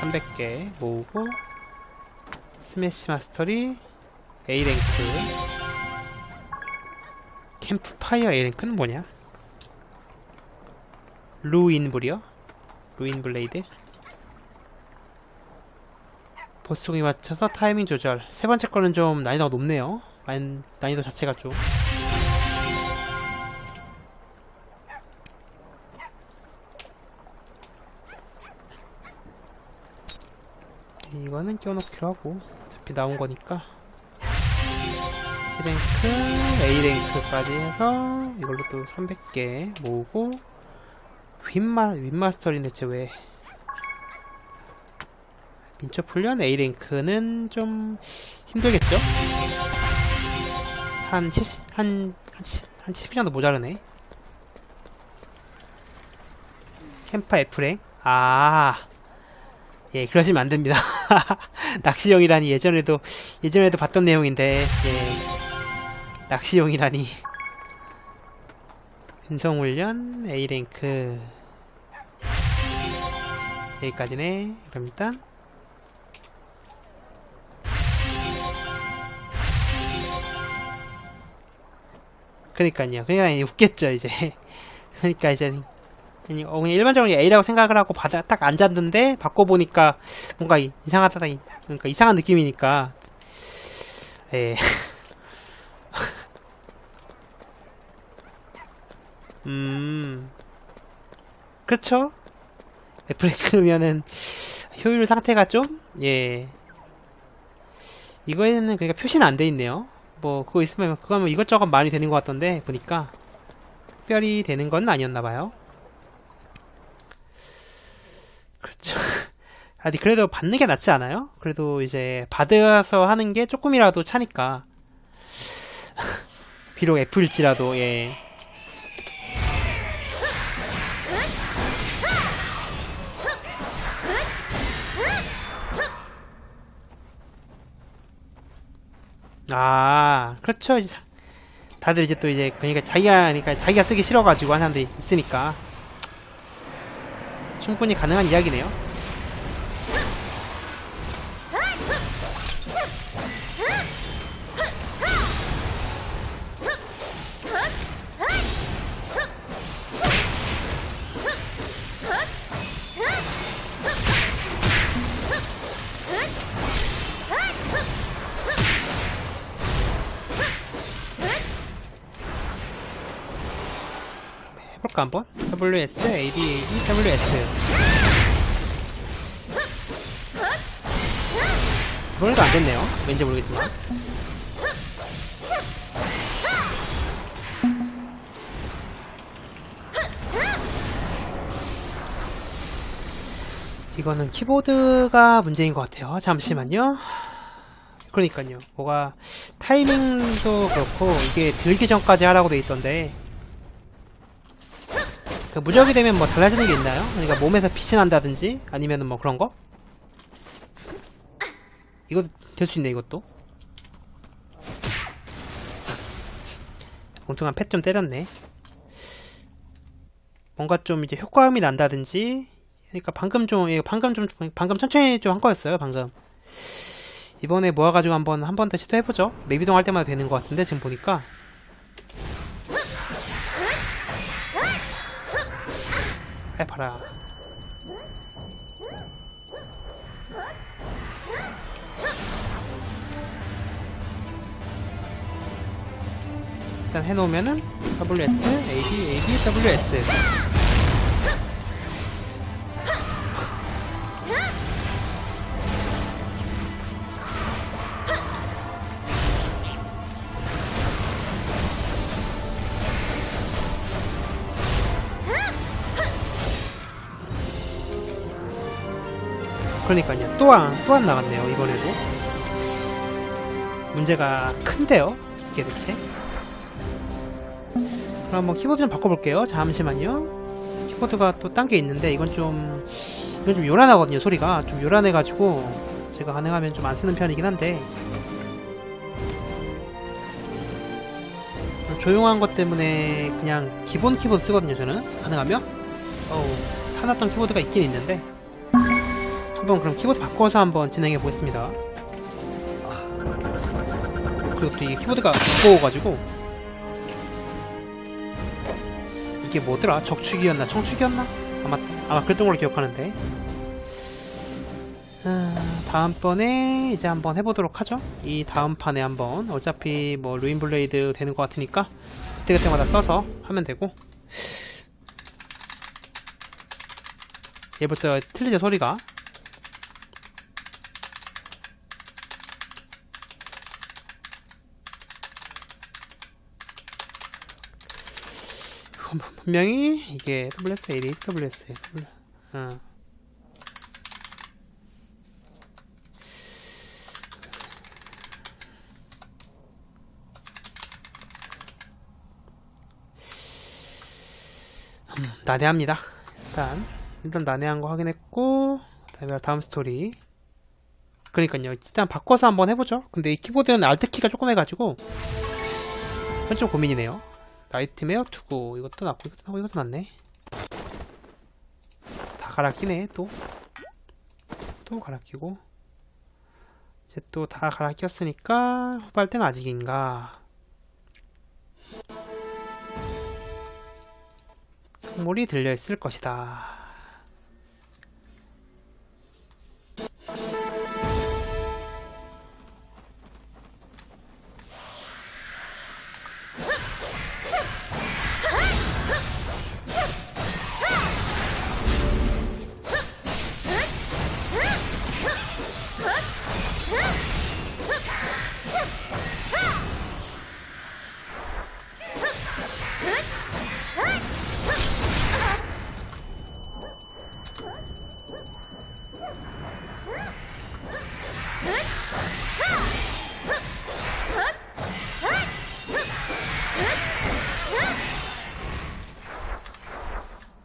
300개 모으고 스매시 마스터리 A랭크. 캠프파이어 A랭크는 뭐냐? 루인블이요? 루인블레이드? 보스공에 맞춰서 타이밍 조절. 세 번째 거는 좀 난이도가 높네요. 난, 난이도 자체가 좀 이거는 껴놓기로 하고 어차피 나온 거니까 C랭크, A랭크까지 해서 이걸로 또 300개 모으고 윈마, 윈마스터링 대체 왜 민첩 훈련? A랭크는 좀 힘들겠죠? 한 70, 한, 한, 70, 한 70 정도 모자르네. 캠파 F랭? 아 예, 그러시면 안 됩니다. 낚시용이라니 예전에도 예전에도 봤던 내용인데 예, 낚시용이라니 근성훈련 A 랭크 여기까지네. 그럼 일단 그러니까요. 그러니까 웃겠죠 이제. 그러니까 이제 어, 그냥 일반적으로 A라고 생각을 하고 받아, 딱 앉았는데, 바꿔보니까, 뭔가 이- 이상하다, 이- 그러니까 이상한 느낌이니까, 예. 음, 그렇죠? 브레이크면은, 효율 상태가 좀, 예. 이거에는 그러니까 표시는 안 돼 있네요. 뭐, 그거 있으면, 그거 하면 이것저것 많이 되는 것 같던데, 보니까, 특별히 되는 건 아니었나봐요. 그렇죠. 아니 그래도 받는 게 낫지 않아요? 그래도 이제 받아서 하는 게 조금이라도 차니까. 비록 F일지라도 예. 아, 그렇죠. 이제 사- 다들 이제 또 이제 그러니까 자기가 그러니까 자기가 쓰기 싫어가지고 하는 사람들이 있으니까 충분히 가능한 이야기네요. 한번? WS, AD, AD, WS. 이번에도 안 됐네요. 왠지 모르겠지만. 이거는 키보드가 문제인 것 같아요. 잠시만요. 그러니까요. 뭐가 타이밍도 그렇고 이게 들기 전까지 하라고 돼 있던데 그 무적이 되면 뭐 달라지는 게 있나요? 그러니까 몸에서 빛이 난다든지 아니면은 뭐 그런 거? 이것도 될수 있네 이것도. 엉뚱한 펫 좀 때렸네. 뭔가 좀 이제 효과음이 난다든지 그러니까 방금 좀 예, 방금 좀 방금 천천히 좀 한 거였어요 방금. 이번에 모아가지고 한번 한 번 더 시도해보죠. 맵이동 할 때마다 되는 것 같은데 지금 보니까 해봐라. 일단 해놓으면은 WS, AD, AD, WS. 그러니까요. 또 안, 또안 나갔네요, 이번에도. 문제가 큰데요? 이게 대체? 그럼 한번 키보드 좀 바꿔볼게요. 잠시만요. 키보드가 또 딴 게 있는데, 이건 좀, 이건 좀 요란하거든요, 소리가. 좀 요란해가지고, 제가 가능하면 좀 안 쓰는 편이긴 한데, 조용한 것 때문에 그냥 기본 키보드 쓰거든요, 저는. 가능하면. 어우, 사놨던 키보드가 있긴 있는데, 한번 그럼 키보드 바꿔서 한번 진행해 보겠습니다. 그리고 또 이게 키보드가 무거워가지고 이게 뭐더라? 적축이었나? 청축이었나? 아마 아마 그랬던 걸로 기억하는데. 아, 다음번에 이제 한번 해보도록 하죠. 이 다음 판에 한번 어차피 뭐 루인 블레이드 되는 것 같으니까 그때그때마다 써서 하면 되고. 얘 벌써 틀리죠 소리가. 분명히 이게 WSL이 WSL. 어. 음, 난해합니다. 일단 일단 난해한 거 확인했고 그다음에 다음 스토리. 그러니까요. 일단 바꿔서 한번 해보죠. 근데 이 키보드는 알트 키가 조금 해가지고 좀 고민이네요. 나이트메어 두고 이것도 낫고 이것도 낫고 이것도 낫네. 다 갈아 끼네 또. 또 갈아 끼고. 이제 또 다 갈아 꼈으니까 후발 때는 아직인가. 선물이 들려 있을 것이다.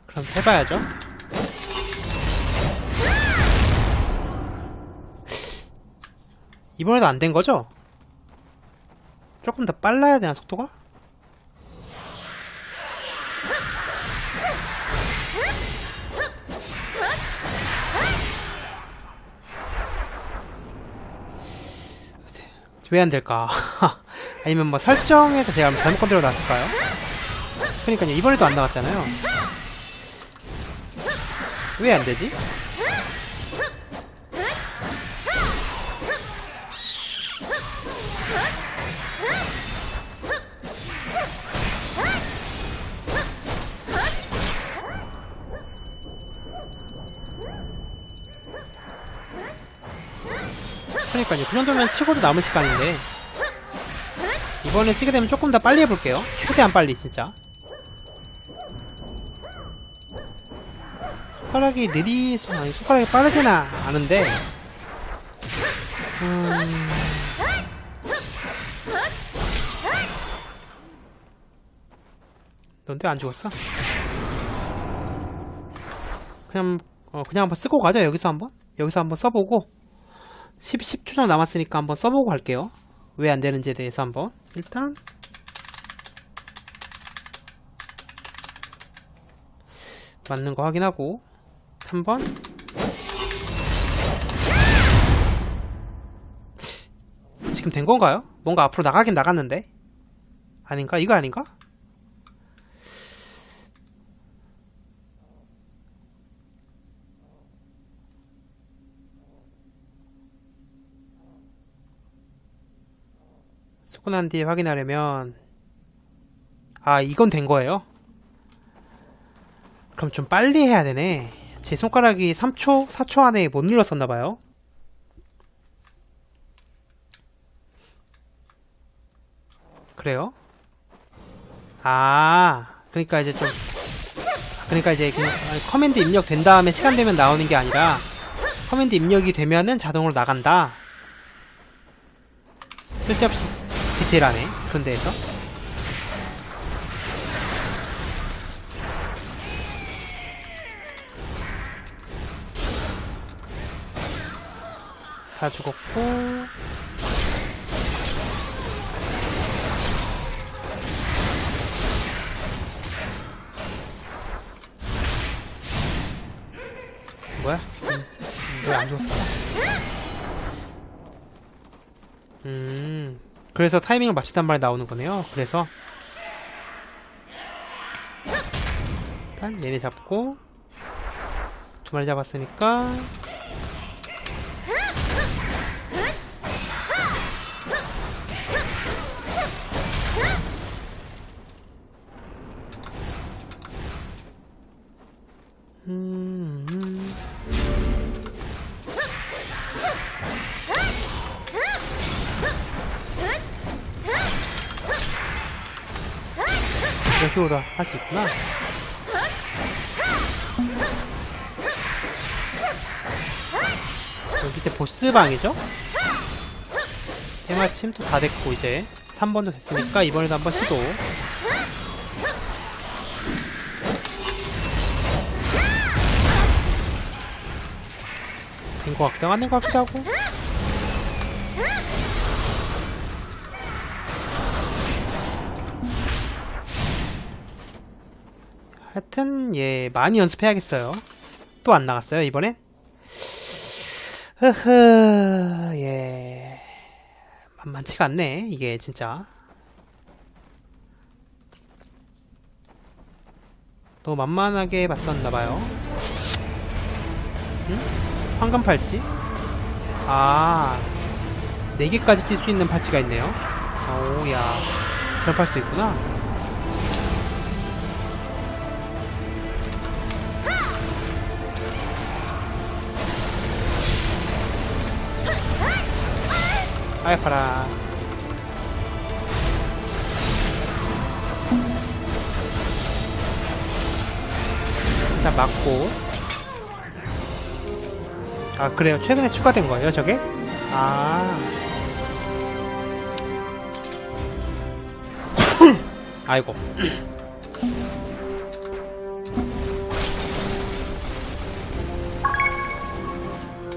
그럼 해봐야죠. 이번에도 안 된 거죠? 조금 더 빨라야 되나, 속도가? 왜 안 될까? 아니면 뭐 설정에서 제가 잘못 건드려 놨을까요? 그러니까요, 이번에도 안 나왔잖아요. 왜 안 되지? 그러니까요. 그 정도면 치고도 남은 시간인데 이번에 쓰게 되면 조금 더 빨리 해볼게요. 최대한 빨리 진짜. 손가락이 느리, 아니 손가락이 빠르지는 않은데 음... 넌데 안 죽었어? 그냥 어, 그냥 한번 쓰고 가자 여기서 한번 여기서 한번 써보고 10, 10초 정도 남았으니까 한번 써보고 갈게요 왜 안되는지에 대해서 한번 일단 맞는 거 확인하고 3번 지금 된 건가요? 뭔가 앞으로 나가긴 나갔는데 아닌가? 이거 아닌가? 쓰고 난 뒤에 확인하려면 아 이건 된 거예요? 그럼 좀 빨리 해야 되네 제 손가락이 3초, 4초 안에 못 눌렀었나봐요 그래요? 아 그러니까 이제 좀 그러니까 이제 그냥 커맨드 입력 된 다음에 시간 되면 나오는 게 아니라 커맨드 입력이 되면은 자동으로 나간다 쓸데없이 디테일하네 그런 데에서 다 죽었고 뭐야? 음, 음. 왜안 줬어? 음, 그래서 타이밍을 맞추단 말이 나오는 거네요. 그래서 일단 얘네 잡고 두 마리 잡았으니까 식으로 할수 있구나. 여기 이제 보스방이죠? 해마침 또 다 됐고 이제 3번도 됐으니까 이번에도 한번 시도 된 것 같기도 안된 것 같기도 하고 하여튼 예 많이 연습해야겠어요. 또 안 나갔어요 이번엔 흐흐 예. 만만치가 않네 이게 진짜. 너무 만만하게 봤었나봐요. 응? 황금 팔찌? 아 4개까지 낄 수 있는 팔찌가 있네요. 오야. 그런 팔찌도 있구나 아이 파라. 일단 맞고. 아 그래요? 최근에 추가된 거예요 저게? 아. 아이고.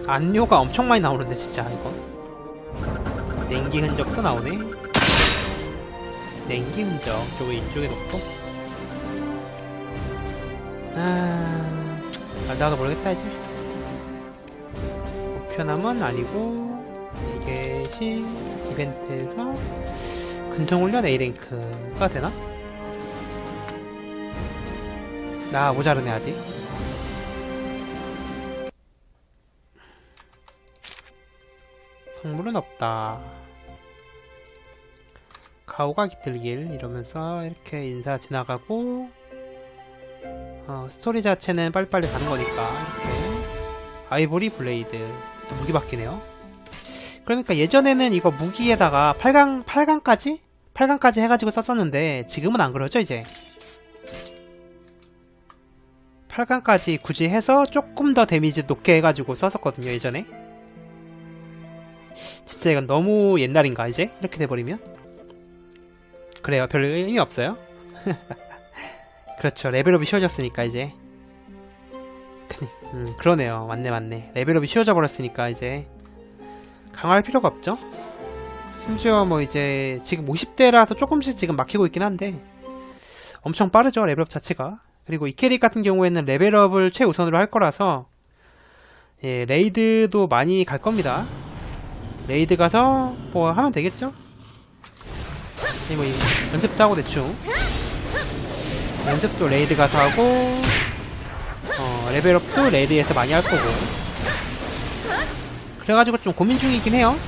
안료가 엄청 많이 나오는데 진짜 이거 냉기 흔적도 나오네. 냉기 흔적. 저거 이쪽에 놓고. 아, 아 나도 모르겠다 이제. 목표남은 아니고 이게 시 이벤트에서 근성훈련 A랭크가 되나? 나 모자르네 아직. 성물은 없다. 가오가 깃들길 이러면서 이렇게 인사 지나가고 어, 스토리 자체는 빨리빨리 가는 거니까 이렇게 아이보리 블레이드 또 무기 바뀌네요. 그러니까 예전에는 이거 무기에다가 8강 8강까지? 8강까지 해가지고 썼었는데 지금은 안 그러죠 이제? 8강까지 굳이 해서 조금 더 데미지 높게 해가지고 썼었거든요 예전에. 진짜 이건 너무 옛날인가 이제? 이렇게 돼버리면 그래요. 별 의미 없어요. 그렇죠. 레벨업이 쉬워졌으니까 이제. 그, 음, 그러네요. 맞네 맞네. 레벨업이 쉬워져 버렸으니까 이제. 강화할 필요가 없죠? 심지어 뭐 이제 지금 50대라서 조금씩 지금 막히고 있긴 한데 엄청 빠르죠 레벨업 자체가. 그리고 이 캐릭 같은 경우에는 레벨업을 최우선으로 할 거라서 예, 레이드도 많이 갈 겁니다. 레이드 가서 뭐 하면 되겠죠? 네, 뭐 연습도 하고 대충. 연습도 레이드 가서 하고 어, 레벨업도 레이드에서 많이 할 거고. 그래가지고 좀 고민 중이긴 해요.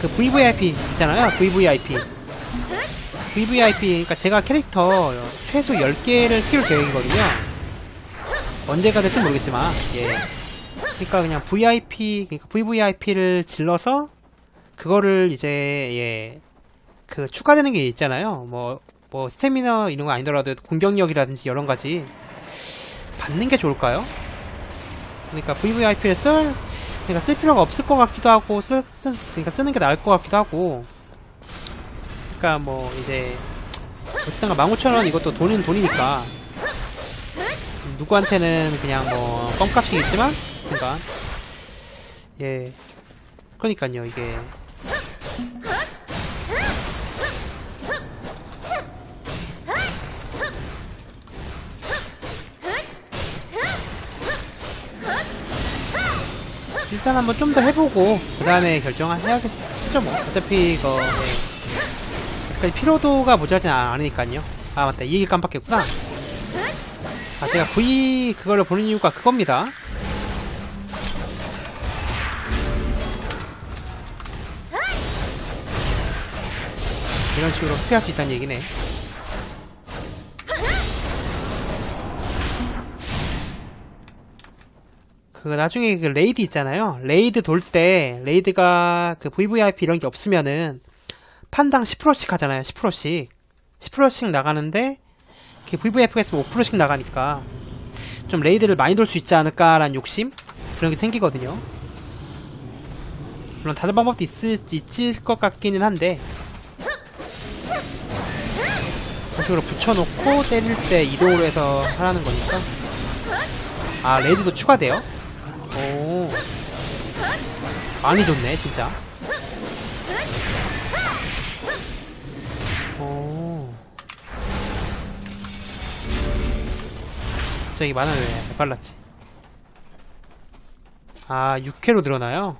그 VVIP 있잖아요. VVIP VVIP 그러니까 제가 캐릭터 최소 10개를 키울 계획이거든요. 언제가 될지 모르겠지만 예. 그러니까 그냥 VIP 그러니까 VVIP를 질러서 그거를 이제 예 그 추가되는 게 있잖아요. 뭐 뭐 스태미너 이런 거 아니더라도 공격력이라든지 여러 가지 받는 게 좋을까요? 그러니까 VVIP를 쓸 그러니까 쓸 필요가 없을 것 같기도 하고 쓰, 쓰 그러니까 쓰는 게 나을 것 같기도 하고. 그러니까 뭐 이제 어쨌든 15,000원 이것도 돈은 돈이니까. 누구한테는 그냥 뭐 껌값이겠지만 어쨌든간. 예. 그러니까요 이게 일단 한번 좀 더 해보고 그 다음에 결정을 해야겠죠 뭐. 어차피 이거 네. 아직까지 피로도가 모자라진 않- 않으니까요. 아 맞다. 이 얘기 깜빡했구나. 아 제가 V 그거를 보는 이유가 그겁니다. 이런 식으로 피할 수 있다는 얘기네 그 나중에 그 레이드 있잖아요. 레이드 돌 때 레이드가 그 VVIP 이런 게 없으면은 판당 10%씩 하잖아요. 10%씩 10%씩 나가는데 그 VVIP가 있으면 5%씩 나가니까 좀 레이드를 많이 돌 수 있지 않을까라는 욕심 그런 게 생기거든요. 물론 다른 방법도 있을, 있을 것 같기는 한데 그런 식으로 붙여놓고 때릴 때 이동으로 해서 하라는 거니까 아 레이드도 추가돼요? 오. 많이 좋네 진짜. 오. 갑자기 만화 왜 빨랐지? 아 6회로 늘어나요?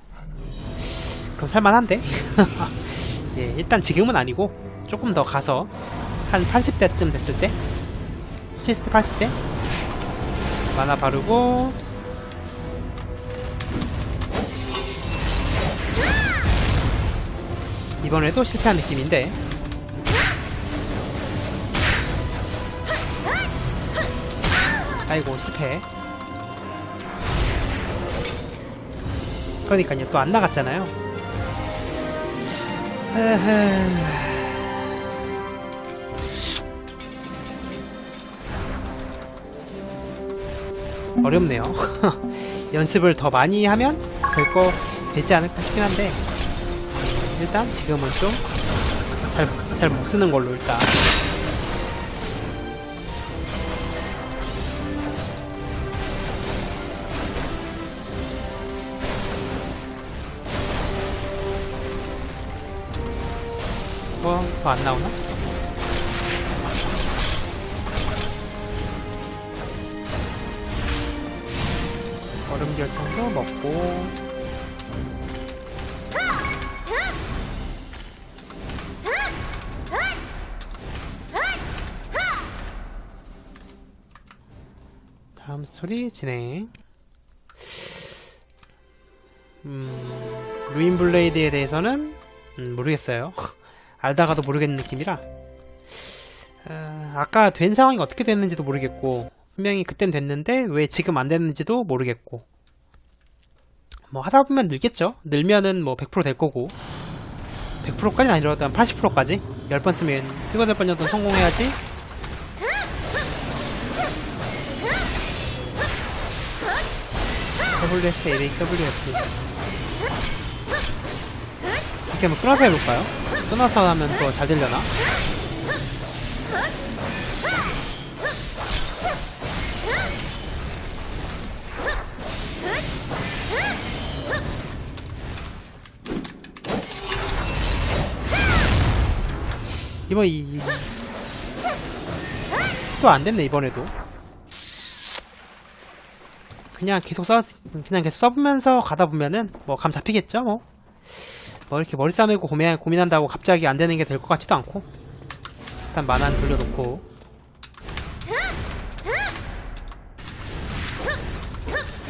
그럼 살만한데? 예 일단 지금은 아니고 조금 더 가서 한 80대쯤 됐을 때? 70대 80대? 만화 바르고 이번에도 실패한 느낌인데 아이고 실패 그러니까요 또 안 나갔잖아요. 어렵네요. 연습을 더 많이 하면 될 거 되지 않을까 싶긴 한데 일단 지금은 좀 잘 잘 못 쓰는 걸로 일단 뭐더안 나오나? 얼음 결정도 먹고 스토리 진행. 음, 루인 블레이드에 대해서는 음, 모르겠어요. 알다가도 모르겠는 느낌이라. 어, 아까 된 상황이 어떻게 됐는지도 모르겠고 분명히 그땐 됐는데 왜 지금 안 됐는지도 모르겠고. 뭐 하다 보면 늘겠죠. 늘면은 뭐 100%될 거고. 100%까지는 아니더라도 한 80%까지 10번 쓰면 휴가 될뻔 정도 성공해야지 WS, LAWS 이렇게 한번 끊어서 해볼까요? 끊어서 하면 더잘 되려나? 이번 이... 또 안 됐네 이번에도 그냥 계속 써 그냥 계속 써보면서 가다 보면은 뭐 감 잡히겠죠 뭐. 뭐 이렇게 머리 싸매고 고민 고민한다고 갑자기 안 되는 게 될 것 같지도 않고. 일단 만화는 돌려놓고.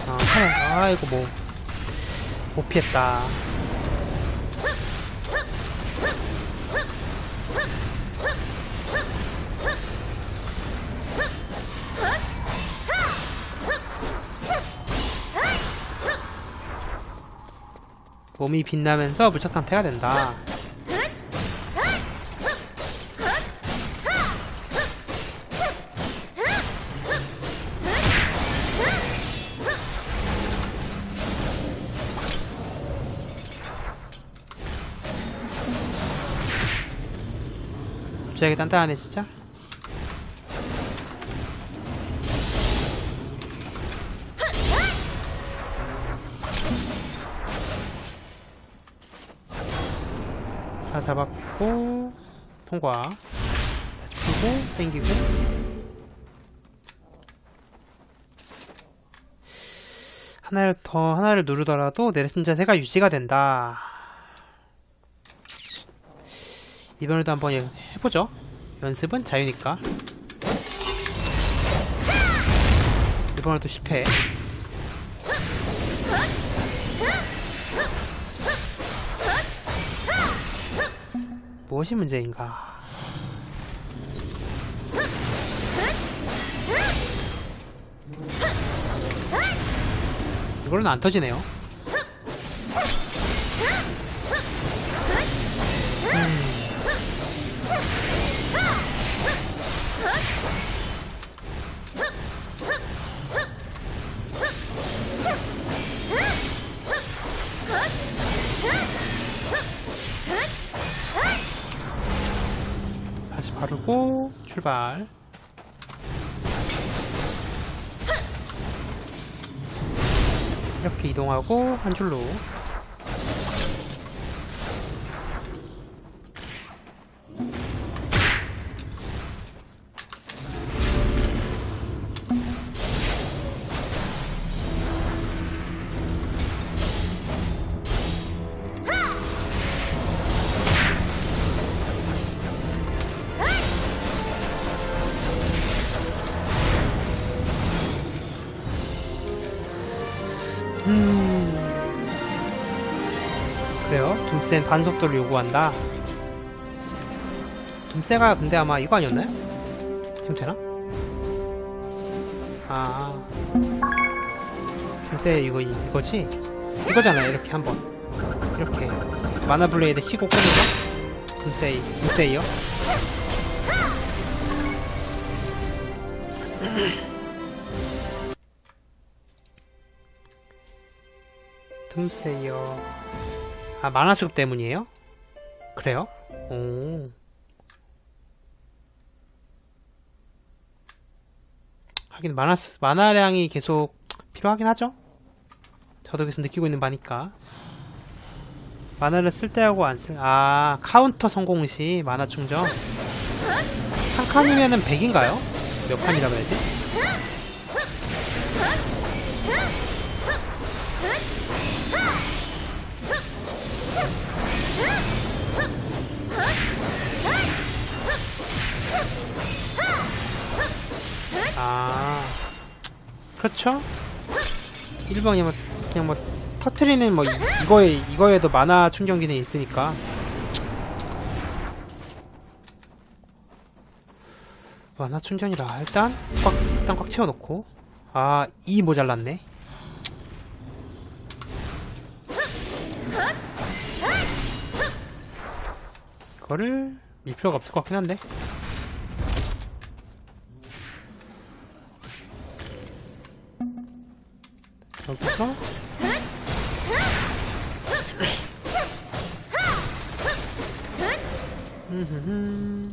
아 아이고 뭐. 못 피했다 몸이 빛나면서 무척 상태가 된다. 갑자기 단단하네 진짜. 잡았고 통과 다시 풀고 땡기고 하나를 더 하나를 누르더라도 내려진 자세가 유지가 된다. 이번에도 한번 해- 해보죠. 연습은 자유니까. 이번에도 실패. 무엇이 문제인가? 이걸로는 안 터지네요. 바르고 출발. 이렇게 이동하고 한 줄로 둠센 반속도를 요구한다. 둠세가 근데 아마 이거 아니었나요? 지금 되나? 아. 둠세 이거 이거지? 이거잖아요. 이렇게 한번. 이렇게 마나 블레이드 키고 끄는 거? 둠세이. 둠세이요? 둠세이요. 아, 만화 수급 때문이에요? 그래요? 오. 하긴 만화 수, 만화량이 계속 필요하긴 하죠. 저도 계속 느끼고 있는 바니까. 만화를 쓸 때하고 안 쓸, 아, 카운터 성공 시 만화 충전. 한 칸이면은 100인가요? 몇 칸이라고 해야지? 아, 그렇죠. 1번이 뭐, 그냥 뭐, 터트리는 뭐, 이- 이거에, 이거에도 만화 충전 기능이 있으니까. 만화 충전이라. 일단, 꽉, 일단 꽉 채워놓고. 아, 이 모자랐네. 이거를 밀 필요가 없을 것 같긴 한데. 여기서 음흠흠.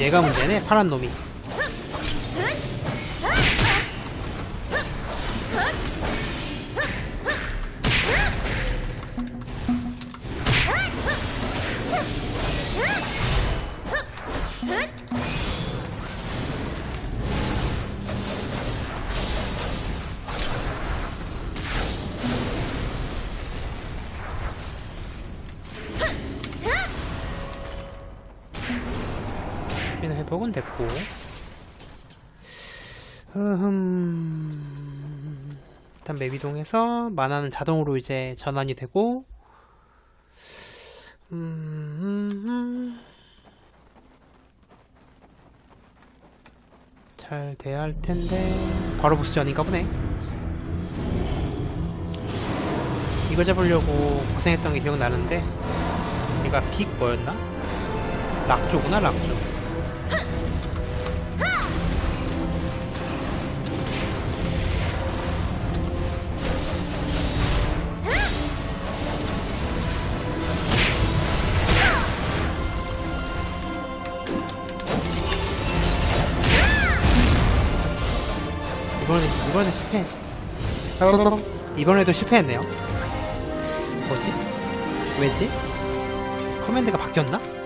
얘가 문제네 파란 놈이 이동해서 만화는 자동으로 이제 전환이 되고 음... 잘 돼야 할 텐데 바로 보스전인가 보네. 이거 잡으려고 고생했던 게 기억나는데 얘가 빅 뭐였나? 락조구나 락조 이번에도 실패했네요 뭐지? 왜지? 커맨드가 바뀌었나?